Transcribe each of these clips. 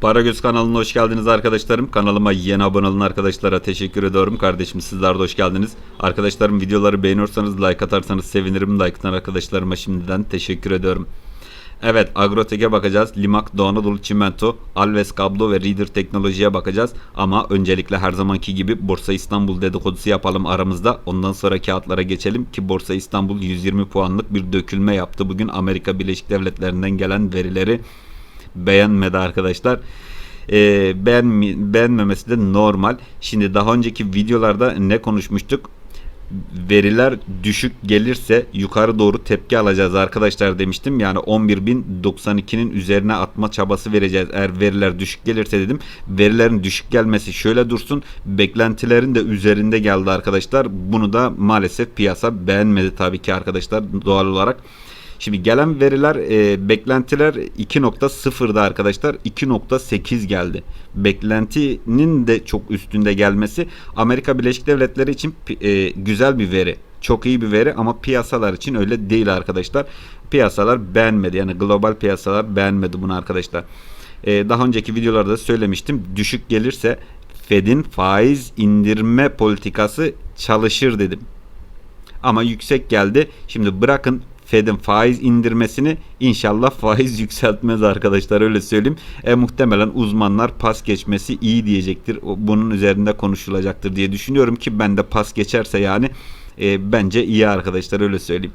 Paragöz kanalına hoş geldiniz arkadaşlarım. Kanalıma yeni abone olan arkadaşlara teşekkür ediyorum. Kardeşim sizler de hoş geldiniz. Arkadaşlarım videoları beğeniyorsanız like atarsanız sevinirim. Like atan arkadaşlarıma şimdiden teşekkür ediyorum. Evet Agrotek'e bakacağız. Limak, Doğu Anadolu Çimento, Alves Kablo ve Reader Teknoloji'ye bakacağız. Ama öncelikle her zamanki gibi Borsa İstanbul dedikodusu yapalım aramızda. Ondan sonra kağıtlara geçelim ki Borsa İstanbul 120 puanlık bir dökülme yaptı. Bugün Amerika Birleşik Devletleri'nden gelen verileri beğenmedi arkadaşlar. Ee, beğen, beğenmemesi de normal. Şimdi daha önceki videolarda ne konuşmuştuk? Veriler düşük gelirse yukarı doğru tepki alacağız arkadaşlar demiştim. Yani 11.092'nin üzerine atma çabası vereceğiz eğer veriler düşük gelirse dedim. Verilerin düşük gelmesi şöyle dursun. Beklentilerin de üzerinde geldi arkadaşlar. Bunu da maalesef piyasa beğenmedi tabii ki arkadaşlar doğal olarak. Şimdi gelen veriler e, beklentiler 2.0'da arkadaşlar 2.8 geldi. Beklentinin de çok üstünde gelmesi Amerika Birleşik Devletleri için e, güzel bir veri. Çok iyi bir veri ama piyasalar için öyle değil arkadaşlar. Piyasalar beğenmedi. Yani global piyasalar beğenmedi bunu arkadaşlar. E, daha önceki videolarda söylemiştim. Düşük gelirse Fed'in faiz indirme politikası çalışır dedim. Ama yüksek geldi. Şimdi bırakın Fed'in faiz indirmesini inşallah faiz yükseltmez arkadaşlar öyle söyleyeyim. E, muhtemelen uzmanlar pas geçmesi iyi diyecektir. Bunun üzerinde konuşulacaktır diye düşünüyorum ki ben de pas geçerse yani e, bence iyi arkadaşlar öyle söyleyeyim.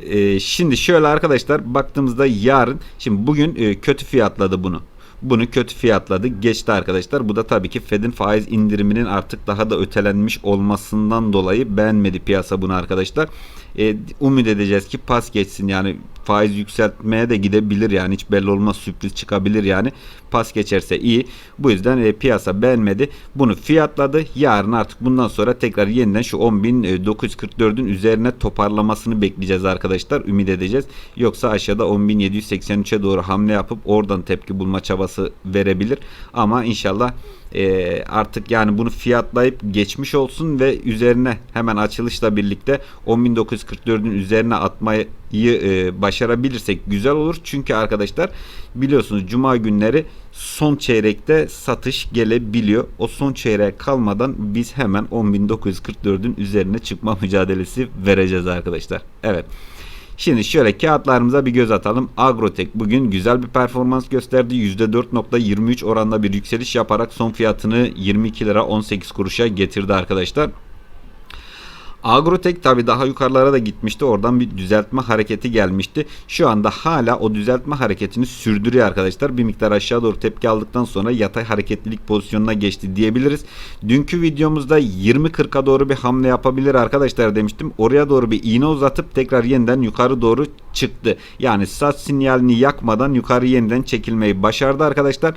E, şimdi şöyle arkadaşlar baktığımızda yarın şimdi bugün e, kötü fiyatladı bunu bunu kötü fiyatladı. Geçti arkadaşlar. Bu da tabii ki Fed'in faiz indiriminin artık daha da ötelenmiş olmasından dolayı beğenmedi piyasa bunu arkadaşlar. E, umut edeceğiz ki pas geçsin yani faiz yükseltmeye de gidebilir yani hiç belli olmaz sürpriz çıkabilir yani pas geçerse iyi. Bu yüzden e, piyasa beğenmedi. Bunu fiyatladı. Yarın artık bundan sonra tekrar yeniden şu 10.944'ün üzerine toparlamasını bekleyeceğiz arkadaşlar. Ümit edeceğiz. Yoksa aşağıda 10.783'e doğru hamle yapıp oradan tepki bulma çabası verebilir. Ama inşallah e, artık yani bunu fiyatlayıp geçmiş olsun ve üzerine hemen açılışla birlikte 10.944'ün üzerine atmayı e, başarabilirsek güzel olur. Çünkü arkadaşlar biliyorsunuz cuma günleri son çeyrekte satış gelebiliyor. O son çeyreğe kalmadan biz hemen 10.944'ün üzerine çıkma mücadelesi vereceğiz arkadaşlar. Evet. Şimdi şöyle kağıtlarımıza bir göz atalım. Agrotek bugün güzel bir performans gösterdi. %4.23 oranda bir yükseliş yaparak son fiyatını 22 lira 18 kuruşa getirdi arkadaşlar. Agrotek tabi daha yukarılara da gitmişti. Oradan bir düzeltme hareketi gelmişti. Şu anda hala o düzeltme hareketini sürdürüyor arkadaşlar. Bir miktar aşağı doğru tepki aldıktan sonra yatay hareketlilik pozisyonuna geçti diyebiliriz. Dünkü videomuzda 20.40'a doğru bir hamle yapabilir arkadaşlar demiştim. Oraya doğru bir iğne uzatıp tekrar yeniden yukarı doğru çıktı. Yani sat sinyalini yakmadan yukarı yeniden çekilmeyi başardı arkadaşlar.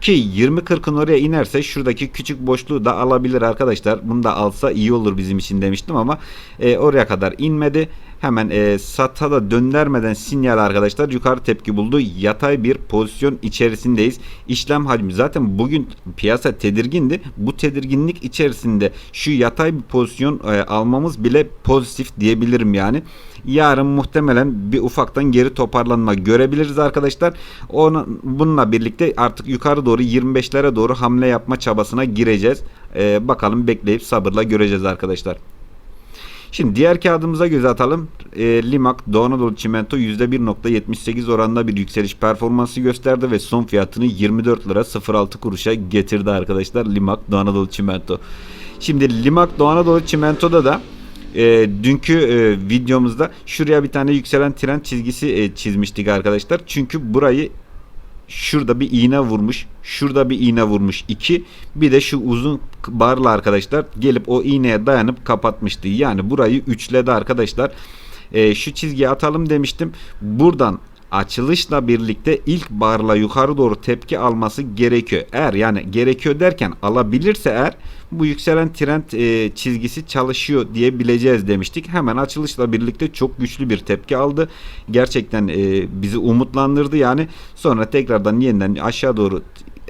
Ki 20-40'ın oraya inerse şuradaki küçük boşluğu da alabilir arkadaşlar. Bunu da alsa iyi olur bizim için demiştim ama e, oraya kadar inmedi. Hemen e, sata da döndürmeden sinyal arkadaşlar yukarı tepki buldu. Yatay bir pozisyon içerisindeyiz. İşlem hacmi zaten bugün piyasa tedirgindi. Bu tedirginlik içerisinde şu yatay bir pozisyon e, almamız bile pozitif diyebilirim yani. Yarın muhtemelen bir ufaktan geri toparlanma görebiliriz arkadaşlar. Onun, bununla birlikte artık yukarı doğru 25'lere doğru hamle yapma çabasına gireceğiz. E, bakalım bekleyip sabırla göreceğiz arkadaşlar. Şimdi diğer kağıdımıza göz atalım. E, Limak Doğu Anadolu Çimento %1.78 oranında bir yükseliş performansı gösterdi ve son fiyatını 24 lira 06 kuruşa getirdi arkadaşlar. Limak Doğu Anadolu Çimento. Şimdi Limak Doğu Anadolu Çimento'da da e, dünkü e, videomuzda şuraya bir tane yükselen trend çizgisi e, çizmiştik arkadaşlar. Çünkü burayı şurada bir iğne vurmuş. Şurada bir iğne vurmuş. 2. Bir de şu uzun barla arkadaşlar gelip o iğneye dayanıp kapatmıştı. Yani burayı üçledi arkadaşlar. E, şu çizgiyi atalım demiştim. Buradan açılışla birlikte ilk barla yukarı doğru tepki alması gerekiyor. Eğer yani gerekiyor derken alabilirse eğer bu yükselen trend e, çizgisi çalışıyor diyebileceğiz demiştik. Hemen açılışla birlikte çok güçlü bir tepki aldı. Gerçekten e, bizi umutlandırdı yani. Sonra tekrardan yeniden aşağı doğru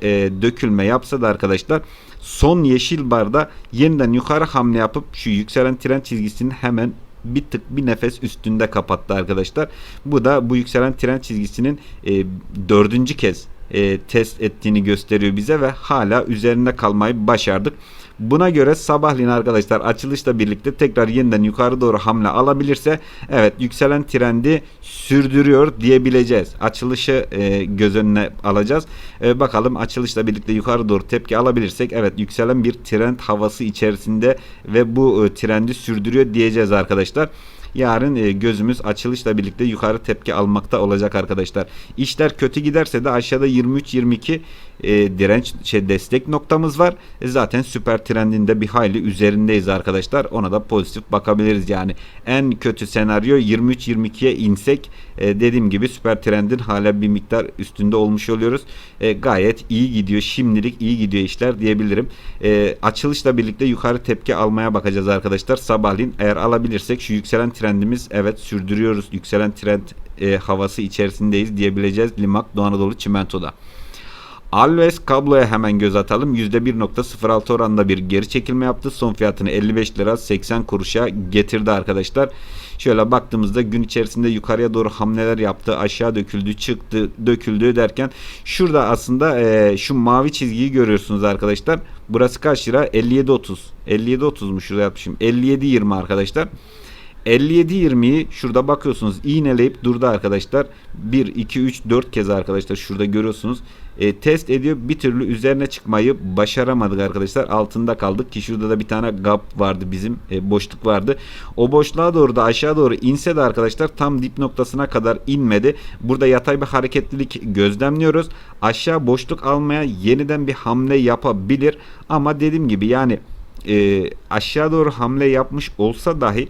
e, dökülme yapsa da arkadaşlar son yeşil barda yeniden yukarı hamle yapıp şu yükselen trend çizgisinin hemen bir tık bir nefes üstünde kapattı arkadaşlar. Bu da bu yükselen trend çizgisinin e, dördüncü kez e, test ettiğini gösteriyor bize ve hala üzerinde kalmayı başardık. Buna göre sabahleyin arkadaşlar açılışla birlikte tekrar yeniden yukarı doğru hamle alabilirse evet yükselen trendi sürdürüyor diyebileceğiz. Açılışı e, göz önüne alacağız. E, bakalım açılışla birlikte yukarı doğru tepki alabilirsek evet yükselen bir trend havası içerisinde ve bu e, trendi sürdürüyor diyeceğiz arkadaşlar. Yarın e, gözümüz açılışla birlikte yukarı tepki almakta olacak arkadaşlar. İşler kötü giderse de aşağıda 23-22 e, direnç şey destek noktamız var. E, zaten süper trendinde bir hayli üzerindeyiz arkadaşlar. Ona da pozitif bakabiliriz yani. En kötü senaryo 23-22'ye insek e, dediğim gibi süper trendin hala bir miktar üstünde olmuş oluyoruz. E, gayet iyi gidiyor. Şimdilik iyi gidiyor işler diyebilirim. E, açılışla birlikte yukarı tepki almaya bakacağız arkadaşlar. Sabahleyin eğer alabilirsek şu yükselen trendimiz evet sürdürüyoruz. Yükselen trend e, havası içerisindeyiz diyebileceğiz Limak Doğu Anadolu Çimento'da. Alves kabloya hemen göz atalım. %1.06 oranında bir geri çekilme yaptı. Son fiyatını 55 lira 80 kuruşa getirdi arkadaşlar. Şöyle baktığımızda gün içerisinde yukarıya doğru hamleler yaptı. Aşağı döküldü, çıktı, döküldü derken şurada aslında e, şu mavi çizgiyi görüyorsunuz arkadaşlar. Burası kaç lira? 57.30. 57.30 mu şurada yapmışım. 57.20 arkadaşlar. 57-20'yi şurada bakıyorsunuz iğneleyip durdu arkadaşlar. 1, 2, 3, 4 kez arkadaşlar şurada görüyorsunuz. E, test ediyor bir türlü üzerine çıkmayı başaramadık arkadaşlar. Altında kaldık ki şurada da bir tane gap vardı bizim e, boşluk vardı. O boşluğa doğru da aşağı doğru inse de arkadaşlar tam dip noktasına kadar inmedi. Burada yatay bir hareketlilik gözlemliyoruz. Aşağı boşluk almaya yeniden bir hamle yapabilir. Ama dediğim gibi yani e, aşağı doğru hamle yapmış olsa dahi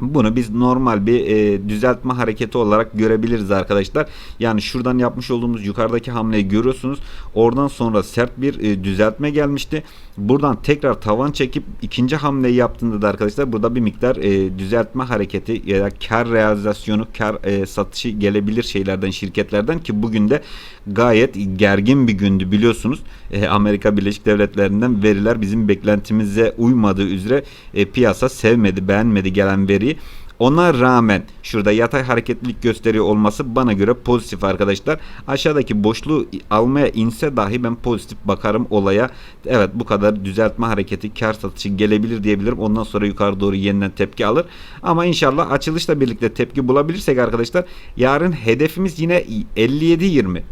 bunu biz normal bir e, düzeltme hareketi olarak görebiliriz arkadaşlar. Yani şuradan yapmış olduğumuz yukarıdaki hamleyi görüyorsunuz. Oradan sonra sert bir e, düzeltme gelmişti. Buradan tekrar tavan çekip ikinci hamleyi yaptığında da arkadaşlar burada bir miktar e, düzeltme hareketi ya da kar realizasyonu, kar e, satışı gelebilir şeylerden, şirketlerden ki bugün de gayet gergin bir gündü biliyorsunuz. E, Amerika Birleşik Devletleri'nden veriler bizim beklentimize uymadığı üzere e, piyasa sevmedi, beğenmedi gelen veriyi. Ona rağmen şurada yatay hareketlilik gösteriyor olması bana göre pozitif arkadaşlar. Aşağıdaki boşluğu almaya inse dahi ben pozitif bakarım olaya. Evet bu kadar düzeltme hareketi kar satışı gelebilir diyebilirim. Ondan sonra yukarı doğru yeniden tepki alır. Ama inşallah açılışla birlikte tepki bulabilirsek arkadaşlar yarın hedefimiz yine 57-20.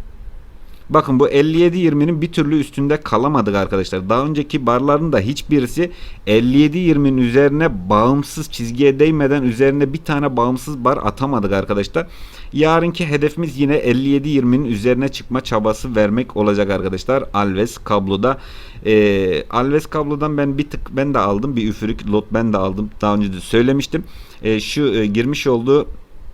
Bakın bu 57-20'nin bir türlü üstünde kalamadık arkadaşlar. Daha önceki barların da hiçbirisi 57-20'nin üzerine bağımsız çizgiye değmeden üzerine bir tane bağımsız bar atamadık arkadaşlar. Yarınki hedefimiz yine 57-20'nin üzerine çıkma çabası vermek olacak arkadaşlar. Alves kabloda. Ee, Alves kablodan ben bir tık ben de aldım. Bir üfürük lot ben de aldım. Daha önce de söylemiştim. Ee, şu e, girmiş olduğu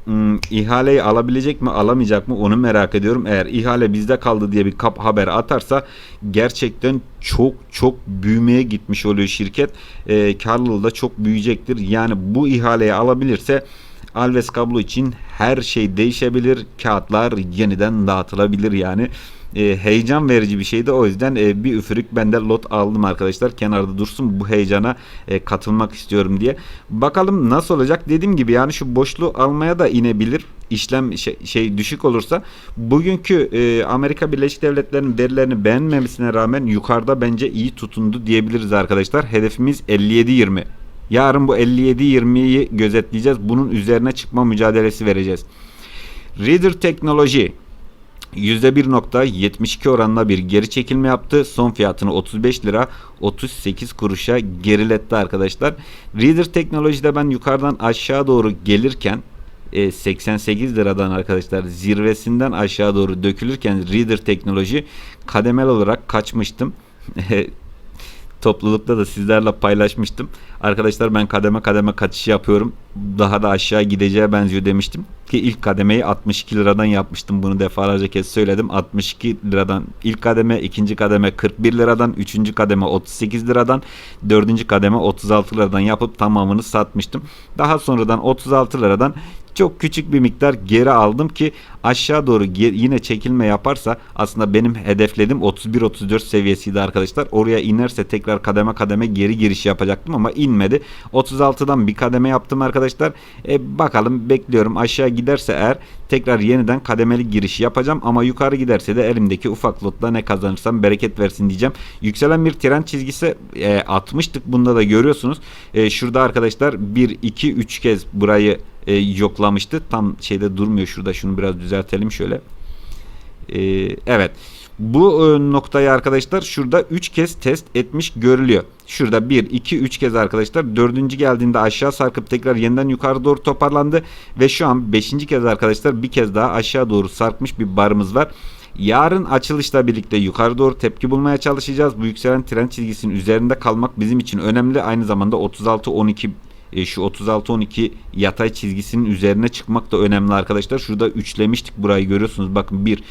hmm, ihaleyi alabilecek mi alamayacak mı onu merak ediyorum. Eğer ihale bizde kaldı diye bir kap haber atarsa gerçekten çok çok büyümeye gitmiş oluyor şirket. E, karlılığı da çok büyüyecektir. Yani bu ihaleyi alabilirse Alves kablo için her şey değişebilir. Kağıtlar yeniden dağıtılabilir yani. E, heyecan verici bir şeydi. O yüzden e, bir üfürük ben de lot aldım arkadaşlar. Kenarda dursun bu heyecana e, katılmak istiyorum diye. Bakalım nasıl olacak. Dediğim gibi yani şu boşluğu almaya da inebilir. İşlem şey, şey düşük olursa bugünkü e, Amerika Birleşik Devletleri'nin verilerini beğenmemesine rağmen yukarıda bence iyi tutundu diyebiliriz arkadaşlar. Hedefimiz 57-20. Yarın bu 57-20'yi gözetleyeceğiz. Bunun üzerine çıkma mücadelesi vereceğiz. Reader teknoloji %1.72 oranla bir geri çekilme yaptı. Son fiyatını 35 lira 38 kuruşa geriletti arkadaşlar. Reader teknolojide ben yukarıdan aşağı doğru gelirken 88 liradan arkadaşlar zirvesinden aşağı doğru dökülürken Reader teknoloji kademel olarak kaçmıştım. toplulukta da sizlerle paylaşmıştım. Arkadaşlar ben kademe kademe kaçış yapıyorum. Daha da aşağı gideceğe benziyor demiştim. Ki ilk kademeyi 62 liradan yapmıştım. Bunu defalarca kez söyledim. 62 liradan ilk kademe, ikinci kademe 41 liradan, üçüncü kademe 38 liradan, dördüncü kademe 36 liradan yapıp tamamını satmıştım. Daha sonradan 36 liradan çok küçük bir miktar geri aldım ki aşağı doğru yine çekilme yaparsa aslında benim hedeflediğim 31-34 seviyesiydi arkadaşlar. Oraya inerse tekrar kademe kademe geri giriş yapacaktım ama inmedi. 36'dan bir kademe yaptım arkadaşlar. E, bakalım bekliyorum aşağı giderse eğer tekrar yeniden kademeli giriş yapacağım ama yukarı giderse de elimdeki ufak lotla ne kazanırsam bereket versin diyeceğim. Yükselen bir trend çizgisi e, atmıştık bunda da görüyorsunuz. E, şurada arkadaşlar 1 2 3 kez burayı e, yoklamıştı. Tam şeyde durmuyor şurada. Şunu biraz düzeltelim şöyle. E, evet. Bu e, noktayı arkadaşlar şurada 3 kez test etmiş görülüyor. Şurada 1, 2, 3 kez arkadaşlar. Dördüncü geldiğinde aşağı sarkıp tekrar yeniden yukarı doğru toparlandı. Ve şu an 5. kez arkadaşlar bir kez daha aşağı doğru sarkmış bir barımız var. Yarın açılışla birlikte yukarı doğru tepki bulmaya çalışacağız. Bu yükselen trend çizgisinin üzerinde kalmak bizim için önemli. Aynı zamanda 36-12 e, şu 36-12 yatay çizgisinin üzerine çıkmak da önemli arkadaşlar. Şurada üçlemiştik burayı görüyorsunuz. Bakın 1,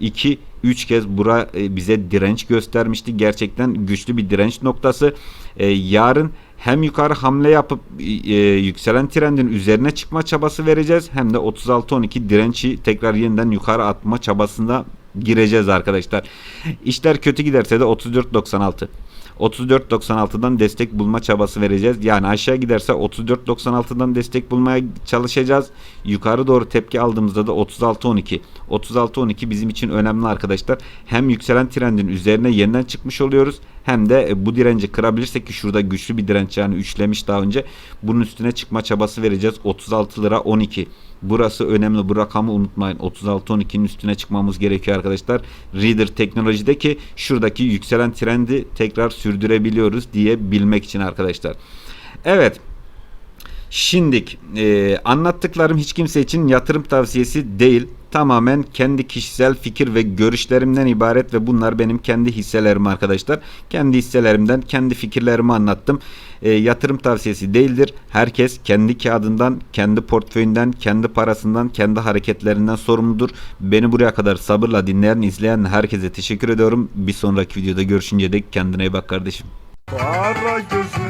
2, 3 kez bura e, bize direnç göstermişti. Gerçekten güçlü bir direnç noktası. E, yarın hem yukarı hamle yapıp e, yükselen trendin üzerine çıkma çabası vereceğiz. Hem de 36-12 direnci tekrar yeniden yukarı atma çabasında gireceğiz arkadaşlar. İşler kötü giderse de 34.96. 34.96'dan destek bulma çabası vereceğiz. Yani aşağı giderse 34.96'dan destek bulmaya çalışacağız. Yukarı doğru tepki aldığımızda da 36.12. 36.12 bizim için önemli arkadaşlar. Hem yükselen trendin üzerine yeniden çıkmış oluyoruz. Hem de e, bu direnci kırabilirsek ki şurada güçlü bir direnç yani üçlemiş daha önce. Bunun üstüne çıkma çabası vereceğiz. 36 lira 12. Burası önemli. Bu rakamı unutmayın. 36-12'nin üstüne çıkmamız gerekiyor arkadaşlar. Reader teknolojideki şuradaki yükselen trendi tekrar sürdürebiliyoruz diye bilmek için arkadaşlar. Evet. Şimdik e, anlattıklarım hiç kimse için yatırım tavsiyesi değil. Tamamen kendi kişisel fikir ve görüşlerimden ibaret ve bunlar benim kendi hisselerim arkadaşlar. Kendi hisselerimden kendi fikirlerimi anlattım. E, yatırım tavsiyesi değildir. Herkes kendi kağıdından, kendi portföyünden, kendi parasından, kendi hareketlerinden sorumludur. Beni buraya kadar sabırla dinleyen, izleyen herkese teşekkür ediyorum. Bir sonraki videoda görüşünce dek kendine iyi bak kardeşim. Para gözün